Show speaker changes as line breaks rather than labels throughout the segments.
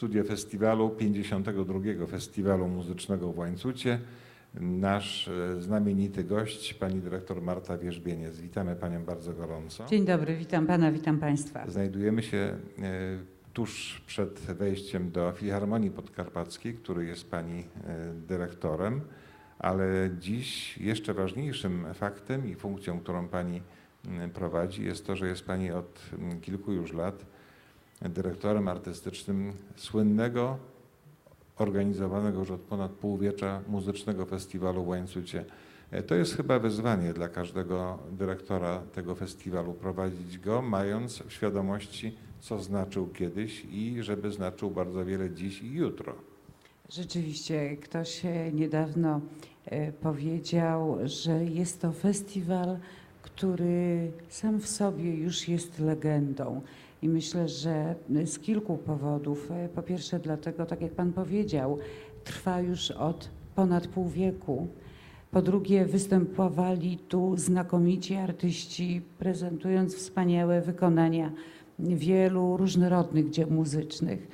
studio festiwalu, 52. Festiwalu Muzycznego w Łańcucie. Nasz e, znamienity gość, pani dyrektor Marta Wierzbieniec. Witamy panią bardzo gorąco.
Dzień dobry, witam pana, witam państwa.
Znajdujemy się e, tuż przed wejściem do Filharmonii Podkarpackiej, który jest pani e, dyrektorem, ale dziś jeszcze ważniejszym faktem i funkcją, którą pani prowadzi, jest to, że jest pani od kilku już lat dyrektorem artystycznym słynnego, organizowanego już od ponad półwiecza muzycznego festiwalu w Łańcucie. E, To jest chyba wyzwanie dla każdego dyrektora tego festiwalu, prowadzić go, mając w świadomości, co znaczył kiedyś i żeby znaczył bardzo wiele dziś i jutro.
Rzeczywiście, ktoś e, niedawno e, powiedział, że jest to festiwal, który sam w sobie już jest legendą. I myślę, że z kilku powodów. E, Po pierwsze, dlatego, tak jak pan powiedział, trwa już od ponad pół wieku. Po drugie, występowali tu znakomici artyści, prezentując wspaniałe wykonania wielu różnorodnych dzieł muzycznych.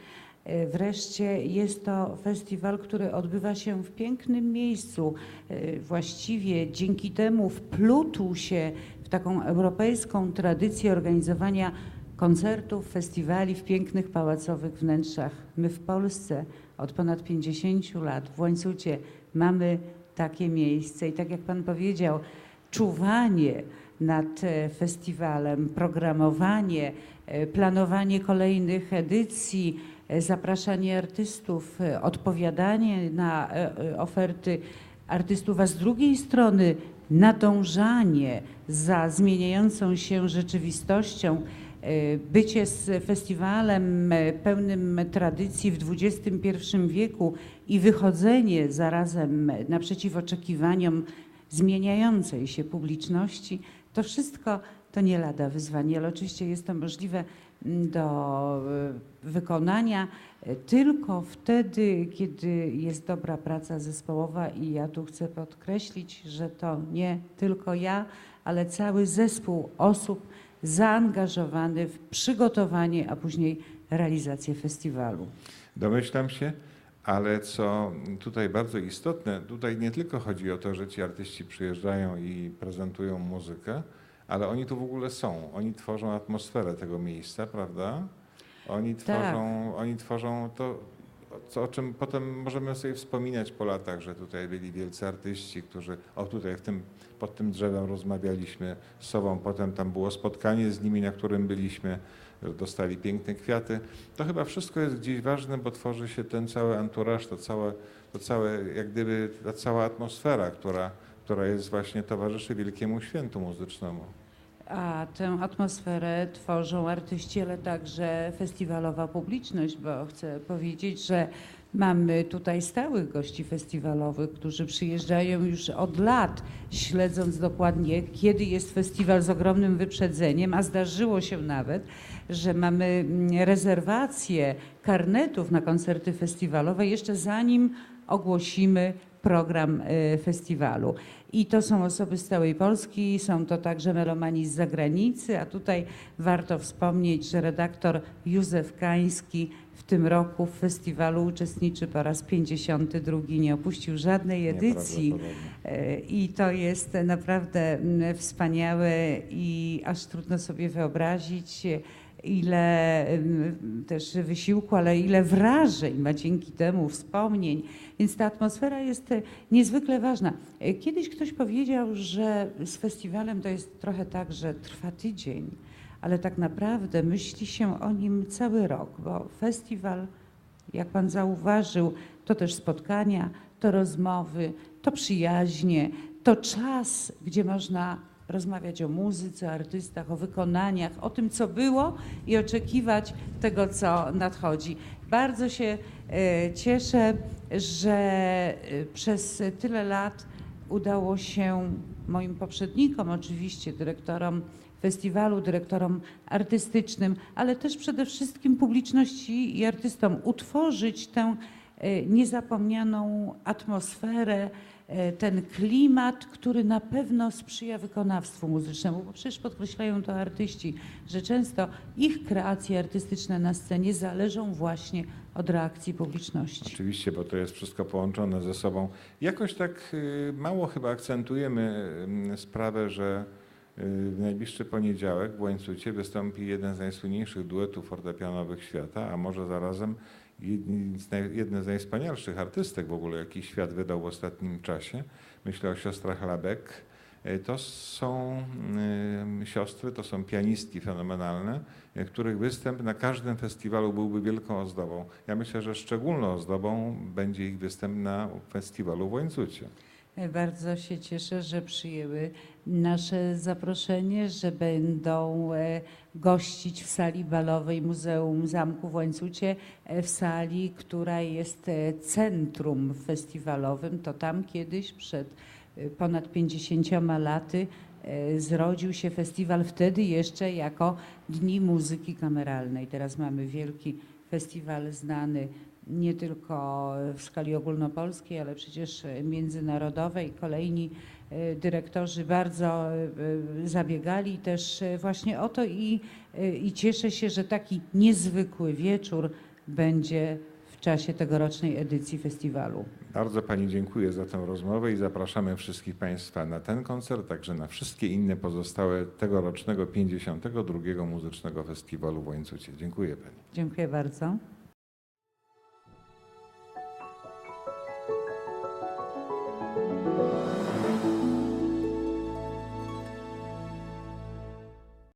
E, Wreszcie jest to festiwal, który odbywa się w pięknym miejscu. E, Właściwie dzięki temu wplótł się w taką europejską tradycję organizowania koncertów, festiwali w pięknych pałacowych wnętrzach. My w Polsce od ponad 50 lat w Łańcucie mamy takie miejsce i tak jak Pan powiedział, czuwanie nad e, festiwalem, programowanie, e, planowanie kolejnych edycji, e, zapraszanie artystów, odpowiadanie na oferty artystów, a z drugiej strony nadążanie za zmieniającą się rzeczywistością, bycie z festiwalem e, pełnym tradycji w XXI wieku i wychodzenie zarazem naprzeciw oczekiwaniom zmieniającej się publiczności, to wszystko to nie lada wyzwanie, ale oczywiście jest to możliwe mm, do e, wykonania tylko wtedy, kiedy jest dobra praca zespołowa i ja tu chcę podkreślić, że to nie tylko ja, ale cały zespół osób zaangażowany w przygotowanie, a później realizację festiwalu.
Domyślam się, ale co tutaj bardzo istotne, tutaj nie tylko chodzi o to, że ci artyści przyjeżdżają i prezentują muzykę, ale oni tu w ogóle są. Oni tworzą atmosferę tego miejsca, prawda? Oni
Tak.
tworzą, oni tworzą to, co, o czym potem możemy sobie wspominać po latach, że tutaj byli wielcy artyści, którzy, o tutaj w tym, pod tym drzewem rozmawialiśmy z sobą, potem tam było spotkanie z nimi, na którym byliśmy, dostali piękne kwiaty. To chyba wszystko jest gdzieś ważne, bo tworzy się ten cały anturaż, to całe, to całe jak gdyby ta cała atmosfera, która, która jest właśnie towarzyszy wielkiemu świętu muzycznemu.
A tę atmosferę tworzą artyści, ale także festiwalowa publiczność, bo chcę powiedzieć, że mamy tutaj stałych gości festiwalowych, którzy przyjeżdżają już od lat, śledząc dokładnie, kiedy jest festiwal z ogromnym wyprzedzeniem, a zdarzyło się nawet, że mamy mm, rezerwacje karnetów na koncerty festiwalowe jeszcze zanim ogłosimy program e, festiwalu. I to są osoby z całej Polski, są to także melomani z zagranicy, a tutaj warto wspomnieć, że redaktor Józef Kański w tym roku w festiwalu uczestniczy po raz 52, nie opuścił żadnej edycji. E, I to jest naprawdę mm, wspaniałe i aż trudno sobie wyobrazić, ile też wysiłku, ale ile wrażeń ma dzięki temu, wspomnień. Więc ta atmosfera jest e, niezwykle ważna. E, Kiedyś ktoś powiedział, że z festiwalem to jest trochę tak, że trwa tydzień, ale tak naprawdę myśli się o nim cały rok, bo festiwal, jak pan zauważył, to też spotkania, to rozmowy, to przyjaźnie, to czas, gdzie można rozmawiać o muzyce, o artystach, o wykonaniach, o tym, co było i oczekiwać tego, co nadchodzi. Bardzo się e, cieszę, że e, przez tyle lat udało się moim poprzednikom, oczywiście dyrektorom festiwalu, dyrektorom artystycznym, ale też przede wszystkim publiczności i artystom utworzyć tę niezapomnianą atmosferę e, ten klimat, który na pewno sprzyja wykonawstwu muzycznemu, bo przecież podkreślają to artyści, że często ich kreacje artystyczne na scenie zależą właśnie od reakcji publiczności.
Oczywiście, bo to jest wszystko połączone ze sobą. Jakoś tak y, mało chyba akcentujemy y, sprawę, że y, w najbliższy poniedziałek w Łańcucie wystąpi jeden z najsłynniejszych duetów fortepianowych świata, a może zarazem jedne z najwspanialszych artystek w ogóle, jaki świat wydał w ostatnim czasie. Myślę o siostrach Labek. Y, To są y, siostry, to są pianistki fenomenalne, y, których występ na każdym festiwalu byłby wielką ozdobą. Ja myślę, że szczególną ozdobą będzie ich występ na festiwalu w Łańcucie.
Bardzo się cieszę, że przyjęły nasze zaproszenie, że będą e, gościć w sali balowej Muzeum Zamku w Łańcucie, e, w sali, która jest e, centrum festiwalowym. To tam kiedyś przed e, ponad 50 laty e, zrodził się festiwal, wtedy jeszcze jako Dni Muzyki Kameralnej. Teraz mamy wielki festiwal znany nie tylko w skali ogólnopolskiej, ale przecież międzynarodowej. Kolejni e, dyrektorzy bardzo e, zabiegali też właśnie o to i, i cieszę się, że taki niezwykły wieczór będzie w czasie tegorocznej edycji festiwalu.
Bardzo Pani dziękuję za tę rozmowę i zapraszamy wszystkich Państwa na ten koncert, także na wszystkie inne pozostałe tegorocznego 52. Muzycznego Festiwalu w Łańcucie. Dziękuję Pani.
Dziękuję bardzo.